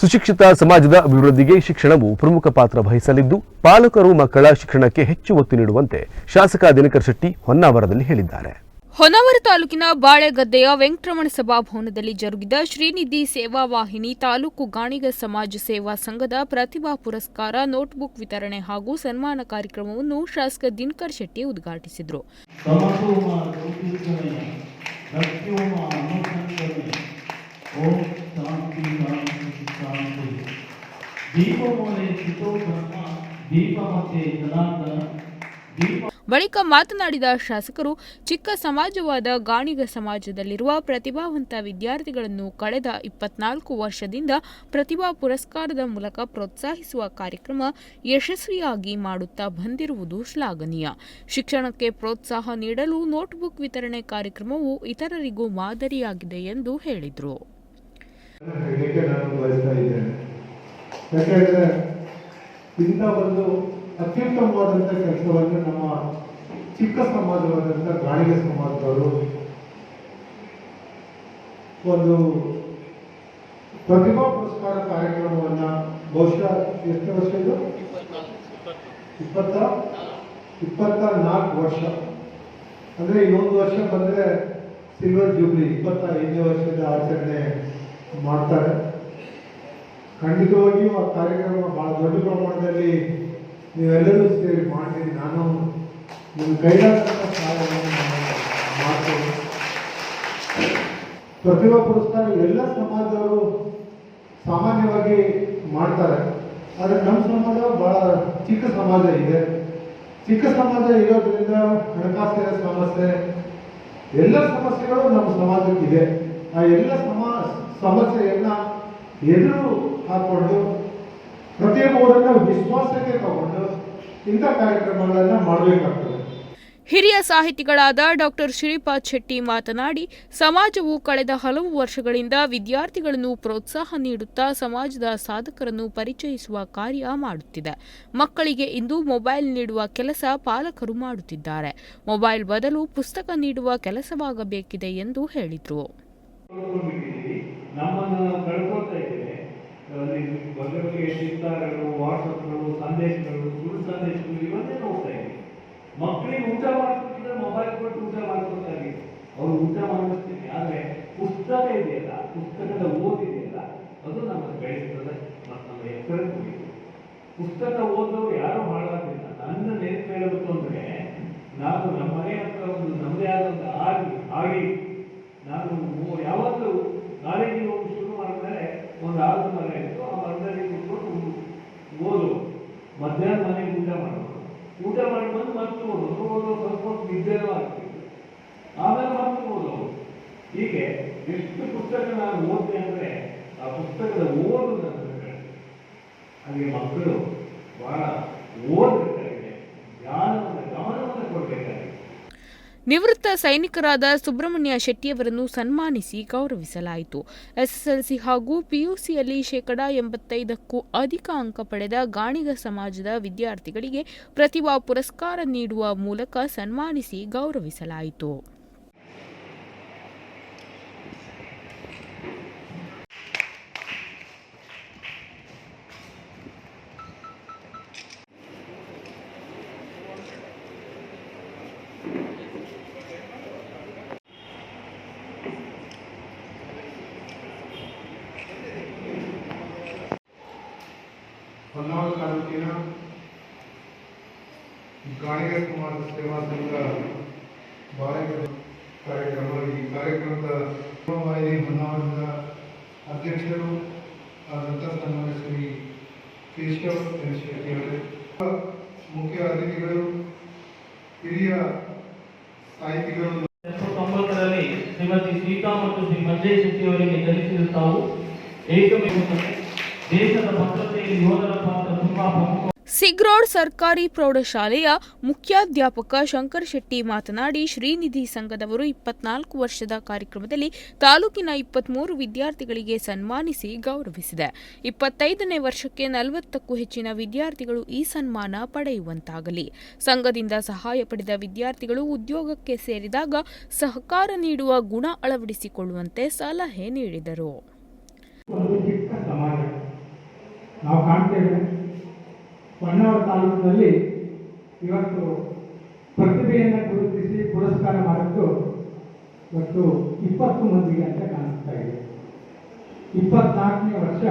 ಸುಶಿಕ್ಷಿತ ಸಮಾಜದ ಅಭಿವೃದ್ಧಿಗೆ ಶಿಕ್ಷಣವು ಪ್ರಮುಖ ಪಾತ್ರ ವಹಿಸಲಿದ್ದು ಪಾಲಕರು ಮಕ್ಕಳ ಶಿಕ್ಷಣಕ್ಕೆ ಹೆಚ್ಚು ಒತ್ತು ನೀಡುವಂತೆ ಶಾಸಕ ದಿನಕರ್ ಶೆಟ್ಟಿ ಹೊನ್ನಾವರದಲ್ಲಿ ಹೇಳಿದ್ದಾರೆ. ಹೊನ್ನಾವರ ತಾಲೂಕಿನ ಬಾಳೆಗದ್ದೆಯ ವೆಂಕಟರಮಣ ಸಭಾಭವನದಲ್ಲಿ ಜರುಗಿದ ಶ್ರೀನಿಧಿ ಸೇವಾ ವಾಹಿನಿ ತಾಲೂಕು ಗಾಣಿಗ ಸಮಾಜ ಸೇವಾ ಸಂಘದ ಪ್ರತಿಭಾ ಪುರಸ್ಕಾರ ನೋಟ್ಬುಕ್ ವಿತರಣೆ ಹಾಗೂ ಸನ್ಮಾನ ಕಾರ್ಯಕ್ರಮವನ್ನು ಶಾಸಕ ದಿನಕರ್ ಶೆಟ್ಟಿ ಉದ್ಘಾಟಿಸಿದರು. ಶಾಂತಿ ಶಾಂತಿ ಶಾಂತಿ ಬ್ರಹ್ಮ ದೀಪ ಮತ್ತೆ ಜನಾರ್ದನ ದೀಪ ಬಳಿಕ ಮಾತನಾಡಿದ ಶಾಸಕರು, ಚಿಕ್ಕ ಸಮಾಜವಾದ ಗಾಣಿಗ ಸಮಾಜದಲ್ಲಿರುವ ಪ್ರತಿಭಾವಂತ ವಿದ್ಯಾರ್ಥಿಗಳನ್ನು ಕಳೆದ ಇಪ್ಪತ್ನಾಲ್ಕು ವರ್ಷದಿಂದ ಪ್ರತಿಭಾ ಪುರಸ್ಕಾರದ ಮೂಲಕ ಪ್ರೋತ್ಸಾಹಿಸುವ ಕಾರ್ಯಕ್ರಮ ಯಶಸ್ವಿಯಾಗಿ ಮಾಡುತ್ತಾ ಬಂದಿರುವುದು ಶ್ಲಾಘನೀಯ. ಶಿಕ್ಷಣಕ್ಕೆ ಪ್ರೋತ್ಸಾಹ ನೀಡಲು ನೋಟ್ಬುಕ್ ವಿತರಣೆ ಕಾರ್ಯಕ್ರಮವು ಇತರರಿಗೂ ಮಾದರಿಯಾಗಿದೆ ಎಂದು ಹೇಳಿದರು. ಹೇಳಲಿಕ್ಕೆ ನಾನು ಬಯಸ್ತಾ ಇದ್ದೇನೆ. ಯಾಕೆಂದರೆ, ಇಂಥ ಒಂದು ಅತ್ಯುತ್ತಮವಾದಂಥ ಕೆಲಸವನ್ನು ನಮ್ಮ ಚಿಕ್ಕ ಸಮಾಜವಾದಂಥ ಗಾಣಿಗ ಸಮಾಜದವರು ಒಂದು ಪ್ರತಿಭಾ ಪುರಸ್ಕಾರ ಕಾರ್ಯಕ್ರಮವನ್ನು ಬಹುಶಃ ಎಷ್ಟು ವರ್ಷ ಇದು? ಇಪ್ಪತ್ತ? ಇಪ್ಪತ್ತ ನಾಲ್ಕು ವರ್ಷ. ಅಂದರೆ ಇನ್ನೊಂದು ವರ್ಷ ಬಂದರೆ ಸಿಲ್ವರ್ ಜೂಬ್ಲಿ, ಇಪ್ಪತ್ತ ಐದನೇ ವರ್ಷದ ಆಚರಣೆ ಮಾಡ್ತಾರೆ. ಖಂಡಿತವಾಗಿಯೂ ಆ ಕಾರ್ಯಕ್ರಮ ಬಹಳ ದೊಡ್ಡ ಪ್ರಮಾಣದಲ್ಲಿ ನೀವೆಲ್ಲರೂ ಸೇರಿ ಮಾಡ್ತೀನಿ ನಾನು ನಿಮ್ಮ ಕೈಲಾದಂಥ ಸಹಾಯವನ್ನು ನಾನು ಮಾಡ್ತೇನೆ. ಪ್ರತಿಭಾ ಪುರಸ್ಕಾರ ಎಲ್ಲ ಸಮಾಜದವರು ಸಾಮಾನ್ಯವಾಗಿ ಮಾಡ್ತಾರೆ. ಆದರೆ ನಮ್ಮ ಸಮಾಜ ಬಹಳ ಚಿಕ್ಕ ಸಮಾಜ ಇದೆ. ಚಿಕ್ಕ ಸಮಾಜ ಇರೋದ್ರಿಂದ ಹಣಕಾಸಿನ ಸಮಸ್ಯೆ, ಎಲ್ಲ ಸಮಸ್ಯೆಗಳು ನಮ್ಮ ಸಮಾಜಕ್ಕಿದೆ. ಆ ಎಲ್ಲ ಸಮ ಸಮಸ್ಯೆಯನ್ನ ಎದುರು ಹಾಕೊಂಡು ಪ್ರತಿಯೊಬ್ಬರನ್ನ ವಿಶ್ವಾಸಕ್ಕೆ ತಗೊಂಡು ಇಂಥ ಕಾರ್ಯಕ್ರಮಗಳನ್ನ ಮಾಡಬೇಕಾಗ್ತದೆ. ಹಿರಿಯ ಸಾಹಿತಿಗಳಾದ ಡಾಕ್ಟರ್ ಶ್ರೀಪಾದ್ ಶೆಟ್ಟಿ ಮಾತನಾಡಿ, ಸಮಾಜವು ಕಳೆದ ಹಲವು ವರ್ಷಗಳಿಂದ ವಿದ್ಯಾರ್ಥಿಗಳನ್ನು ಪ್ರೋತ್ಸಾಹ ನೀಡುತ್ತಾ ಸಮಾಜದ ಸಾಧಕರನ್ನು ಪರಿಚಯಿಸುವ ಕಾರ್ಯ ಮಾಡುತ್ತಿದೆ. ಮಕ್ಕಳಿಗೆ ಇಂದು ಮೊಬೈಲ್ ನೀಡುವ ಕೆಲಸ ಪಾಲಕರು ಮಾಡುತ್ತಿದ್ದಾರೆ. ಮೊಬೈಲ್ ಬದಲು ಪುಸ್ತಕ ನೀಡುವ ಕೆಲಸವಾಗಬೇಕಿದೆ ಎಂದು ಹೇಳಿದರು. ನಮ್ಮನ್ನು ನಾವು ಕಳ್ಕೊಳ್ತಾ ಇದ್ದೇವೆ ಅಲ್ಲಿ ಬಗ್ಗೆ ಬಗ್ಗೆ ಚಿತ್ತಾರಗಳು ವಾಟ್ಸಪ್ಗಳು, ಸಂದೇಶಗಳು, ಸುಳ್ಳು ಸಂದೇಶಗಳು ಇವನ್ನೇ ನೋಡ್ತಾ ಇದ್ದೀವಿ ಮಕ್ಕಳಿಗೆ ಊಟ ಮಾಡ್ಕೊಟ್ಟಿದ್ರೆ ಮೊಬೈಲ್ ಕೊಟ್ಟು ಊಟ ಇದ್ದೀವಿ ಅವ್ರು ಊಟ ಮಾಡಿಸ್ತೀನಿ, ಆದರೆ ಪುಸ್ತಕ ಇದೆಯಲ್ಲ, ಪುಸ್ತಕದ ಓದಿದೆಯಲ್ಲ ಅದು ನಮ್ಮನ್ನು ಬೆಳೆಸ್ತದೆ ಮತ್ತು ನಮ್ಮ ಹೋಗಿದೆ. ಪುಸ್ತಕ ಓದೋರು ಯಾರು ಹಾಳಾಗಿಲ್ಲ ನನ್ನ ನೆನಪು ಹೇಳಬೇಕು ಅಂದರೆ ನಾನು ನಮ್ಮ ಮನೆ ಹತ್ರ ಒಂದು ನಮ್ಮದೇ ಆದಂಥ ಆಗಿ ಆಗಿ ನಾನು ಮೂ- ಓದೋದು ಸ್ವಲ್ಪ ಹೊತ್ತು ನಿದ್ದೆನೂ ಆಗ್ತಿತ್ತು ಆಮೇಲೆ ಮತ್ತೆ ಓದೋದು ಹೀಗೆ ಎಷ್ಟು ಪುಸ್ತಕ ನಾನು ಓದಿದೆ ಅಂದ್ರೆ ಆ ಪುಸ್ತಕದ ಓದು ನನ್ನ ಹಾಗೆ ಮಕ್ಕಳು ಬಹಳ ಓದಬೇಕಾಗಿದೆ ನಿವೃತ್ತ ಸೈನಿಕರಾದ ಸುಬ್ರಹ್ಮಣ್ಯ ಶೆಟ್ಟಿಯವರನ್ನು ಸನ್ಮಾನಿಸಿ ಗೌರವಿಸಲಾಯಿತು. ಎಸ್ಎಸ್ಎಲ್ಸಿ ಹಾಗೂ ಪಿಯುಸಿಯಲ್ಲಿ ಶೇಕಡಾ ಎಂಬತ್ತೈದಕ್ಕೂ ಅಧಿಕ ಅಂಕ ಪಡೆದ ಗಾಣಿಗ ಸಮಾಜದ ವಿದ್ಯಾರ್ಥಿಗಳಿಗೆ ಪ್ರತಿಭಾ ಪುರಸ್ಕಾರ ನೀಡುವ ಮೂಲಕ ಸನ್ಮಾನಿಸಿ ಗೌರವಿಸಲಾಯಿತು. ಹೊನ್ನಾವರ ತಾಲೂಕಿನ ಗಾಣಿಗ ಕುಮಾರ ಸೇವಾ ಸಂಘ ಬಾಳೆಗೊನೆ ಕಾರ್ಯಕ್ರಮ ಈ ಕಾರ್ಯಕ್ರಮದ ವಾಹಿನಿ ಹೊನ್ನಾವರದ ಅಧ್ಯಕ್ಷರು ಆದಂಥ ಸನ್ಮಾನ್ಯ ಶ್ರೀ ಕೇಶವ್ ಎನ್ ಶೆಟ್ಟಿ ಅವರೇ ಮುಖ್ಯ ಅತಿಥಿಗಳು, ಹಿರಿಯ ಸಾಹಿತಿಗಳು. ತೊಂಬತ್ತರಲ್ಲಿ ಶ್ರೀಮತಿ ಸೀತಾ ಮತ್ತು ಶ್ರೀ ಮಂಜಯ್ ಶೆಟ್ಟಿ ಅವರಿಗೆ ಜನಿಸಿದ ತಾವು ಏಕಮೇವ ದೇಶದ ಭದ್ರತೆಯಲ್ಲಿ ಸಿಗ್ರೋಡ್ ಸರ್ಕಾರಿ ಪ್ರೌಢಶಾಲೆಯ ಮುಖ್ಯಾಧ್ಯಾಪಕ ಶಂಕರ್ ಶೆಟ್ಟಿ ಮಾತನಾಡಿ, ಶ್ರೀನಿಧಿ ಸಂಘದವರು ಇಪ್ಪತ್ನಾಲ್ಕು ವರ್ಷದ ಕಾರ್ಯಕ್ರಮದಲ್ಲಿ ತಾಲೂಕಿನ ಇಪ್ಪತ್ಮೂರು ವಿದ್ಯಾರ್ಥಿಗಳಿಗೆ ಸನ್ಮಾನಿಸಿ ಗೌರವಿಸಿದೆ. ಇಪ್ಪತ್ತೈದನೇ ವರ್ಷಕ್ಕೆ ನಲವತ್ತಕ್ಕೂ ಹೆಚ್ಚಿನ ವಿದ್ಯಾರ್ಥಿಗಳು ಈ ಸನ್ಮಾನ ಪಡೆಯುವಂತಾಗಲಿ. ಸಂಘದಿಂದ ಸಹಾಯ ಪಡೆದ ವಿದ್ಯಾರ್ಥಿಗಳು ಉದ್ಯೋಗಕ್ಕೆ ಸೇರಿದಾಗ ಸಹಕಾರ ನೀಡುವ ಗುಣ ಅಳವಡಿಸಿಕೊಳ್ಳುವಂತೆ ಸಲಹೆ ನೀಡಿದರು. ನಾವು ಕಾಣ್ತೇವೆ ಹೊನ್ನಾವರ ತಾಲೂಕಿನಲ್ಲಿ ಇವತ್ತು ಪ್ರತಿಭೆಯನ್ನು ಗುರುತಿಸಿ ಪುರಸ್ಕಾರ ಮಾಡಿದ್ದು ಇವತ್ತು ಇಪ್ಪತ್ತು ಮಂದಿಗೆ ಅಂತ ಕಾಣಿಸ್ತಾ ಇದೆ. ಇಪ್ಪತ್ನಾಲ್ಕನೇ ವರ್ಷ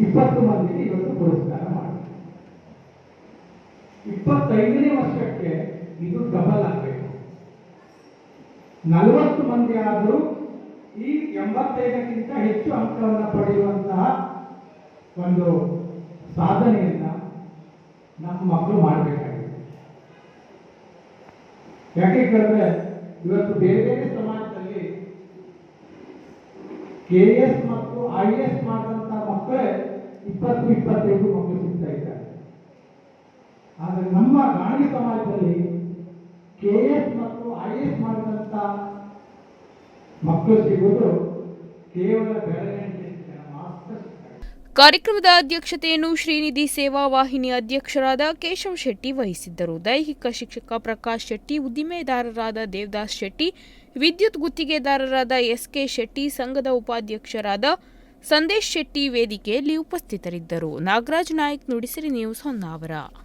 ಇಪ್ಪತ್ತು ಮಂದಿಗೆ ಇವತ್ತು ಪುರಸ್ಕಾರ ಮಾಡಿದೆ ಇಪ್ಪತ್ತೈದನೇ ವರ್ಷಕ್ಕೆ ಇದು ಡಬಲ್ ಆಗಬೇಕು. ನಲವತ್ತು ಮಂದಿ ಆದರೂ ಈ ಎಂಬತ್ತೈದಕ್ಕಿಂತ ಹೆಚ್ಚು ಅಂಕವನ್ನು ಪಡೆಯುವಂತಹ ಒಂದು ಸಾಧನೆಯನ್ನ ನಮ್ಮ ಮಕ್ಕಳು ಮಾಡಬೇಕಾಗಿದೆ. ಯಾಕೆ ಕೇಳಿದ್ರೆ ಇವತ್ತು ಬೇರೆ ಬೇರೆ ಸಮಾಜದಲ್ಲಿ ಕೆ ಎಸ್ ಮತ್ತು ಐ ಎಸ್ ಮಾಡಿದಂತ ಮಕ್ಕಳೇ ಇಪ್ಪತ್ತು ಇಪ್ಪತ್ತೈದು ಮಕ್ಕಳು ಸಿಗ್ತಾ ಇದ್ದಾರೆ. ಆದರೆ ನಮ್ಮ ಗಾಣಿ ಸಮಾಜದಲ್ಲಿ ಕೆ ಎಸ್ ಮತ್ತು ಐ ಎಸ್ ಮಾಡಿದಂತ ಮಕ್ಕಳು ಸಿಗೋದು ಕೇವಲ ಸಿಗ್ತಾರೆ ಕಾರ್ಯಕ್ರಮದ ಅಧ್ಯಕ್ಷತೆಯನ್ನು ಶ್ರೀನಿಧಿ ಸೇವಾ ವಾಹಿನಿ ಅಧ್ಯಕ್ಷರಾದ ಕೇಶವ್ ಶೆಟ್ಟಿ ವಹಿಸಿದ್ದರು. ದೈಹಿಕ ಶಿಕ್ಷಕ ಪ್ರಕಾಶ್ ಶೆಟ್ಟಿ, ಉದ್ದಿಮೆದಾರರಾದ ದೇವದಾಸ್ ಶೆಟ್ಟಿ, ವಿದ್ಯುತ್ ಗುತ್ತಿಗೆದಾರರಾದ ಎಸ್ಕೆ ಶೆಟ್ಟಿ, ಸಂಘದ ಉಪಾಧ್ಯಕ್ಷರಾದ ಸಂದೇಶ್ ಶೆಟ್ಟಿ ವೇದಿಕೆಯಲ್ಲಿ ಉಪಸ್ಥಿತರಿದ್ದರು. ನಾಗರಾಜ್ ನಾಯಕ್, ನುಡಿಸಿರಿ ನ್ಯೂಸ್ ಹೊನ್ನಾವರ.